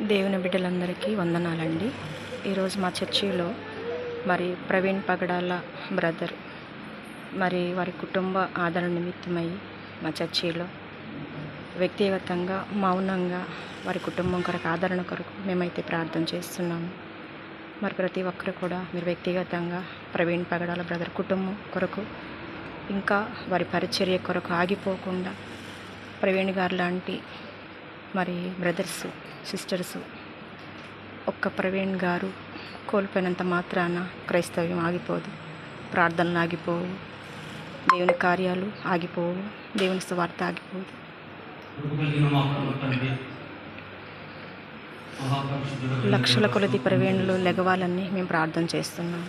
దేవుని బిడ్డలందరికీ వందనాలండి. ఈరోజు మా చర్చిలో మరి ప్రవీణ్ పగడాల బ్రదర్ మరి వారి కుటుంబ ఆదరణ నిమిత్తమై మా చర్చిలో వ్యక్తిగతంగా మౌనంగా వారి కుటుంబం కొరకు ఆదరణ కొరకు మేమైతే ప్రార్థన చేస్తున్నాము మరి ప్రతి ఒక్కరు కూడా మీరు వ్యక్తిగతంగా ప్రవీణ్ పగడాల బ్రదర్ కుటుంబం కొరకు ఇంకా వారి పరిచర్య కొరకు ఆగిపోకుండా ప్రవీణ్ గారు లాంటి మరి బ్రదర్స్ సిస్టర్స్ ఒక్క ప్రవీణ్ గారు కోల్పోయినంత మాత్రాన క్రైస్తవ్యం ఆగిపోదు. ప్రార్థనలు ఆగిపోవు. దేవుని కార్యాలు ఆగిపోవు. దేవుని స్వార్థ ఆగిపోదు. లక్షల కొలది ప్రవీణులు లెగవాలని మేము ప్రార్థన చేస్తున్నాం.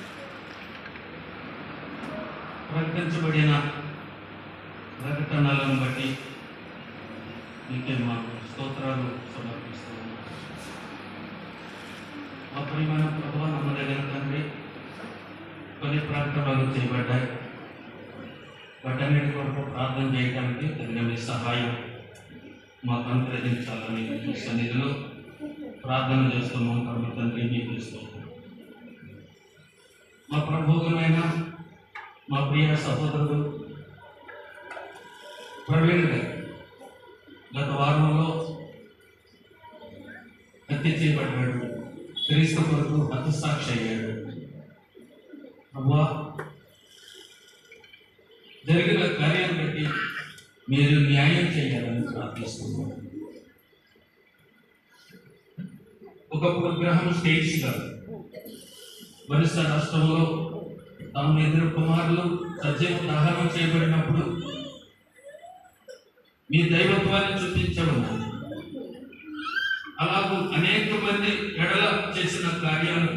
ప్రకటించబడిన ప్రకటనలను బట్టి మీకే మా స్తోత్రాలు సమర్పిస్తూ ఉన్నాం. మా ప్రియమైన ప్రభావ దగ్గర తండ్రి కొన్ని ప్రకటనలు చేయబడ్డాయి వాటన్నిటి కొరకు ప్రార్థన చేయడానికి తగిన మీ సహాయం మాకు అనుగ్రహించాలని మీ సన్నిధిలో ప్రార్థన చేస్తున్నాం పరమ తండ్రి మీకు స్తోత్రం. మా ప్రభువులైన మా ప్రియ సహోదరుడు ప్రవీణ్ గారు గత వారంలో హత్య చేయబడ్డాడు క్రీస్తు కొరకు హతసాక్షి అయ్యాడు. అవ్వా జరిగిన కార్యం బట్టి మీరు న్యాయం చేయాలని ప్రార్థిస్తున్నాను. ఒకప్పుడు గ్రహం స్టేట్స్ గారు ఒరిస్సా రాష్ట్రంలో తమ ఇద్దరు కుమారులు సజీవ దహనం చేయబడినప్పుడు మీ దైవత్వాన్ని చూపించడం అలాగూ అనేక మంది ఎడల చేసిన కార్యాలు.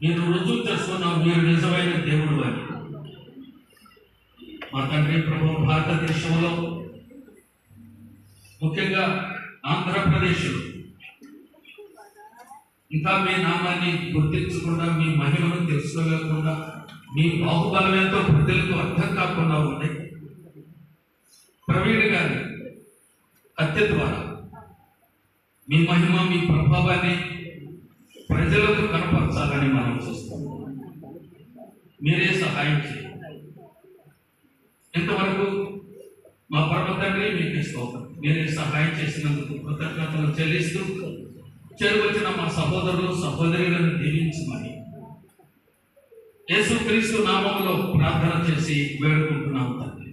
మీరు రుజువు చేసుకున్నాం మీరు నిజమైన దేవుడు అని మా తండ్రి ప్రభు భారతదేశంలో ముఖ్యంగా ఆంధ్రప్రదేశ్లో. ఇంకా మీ నామాన్ని గుర్తించకుండా మీ మహిమను తెలుసుకోలేకుండా మీ బాహుబలం ఎంతో ప్రజలకు అర్థం ప్రవీణ్ గారి హత్య ద్వారా మీ మహిమ మీ ప్రభావాన్ని ప్రజలకు కనపరచాలని మనం చూస్తాం మీరే సహాయం చేయండి. ఇంతవరకు మా పరమ తండ్రి మీకు ఇస్తాం మీరే సహాయం చేసినందుకు కృతజ్ఞతలు చెల్లిస్తూ చేరువచ్చిన మా సహోదరులు సహోదరులను దీవించమని యేసుక్రీస్తు నామంలో ప్రార్థన చేసి వేడుకుంటున్నాం తండ్రి.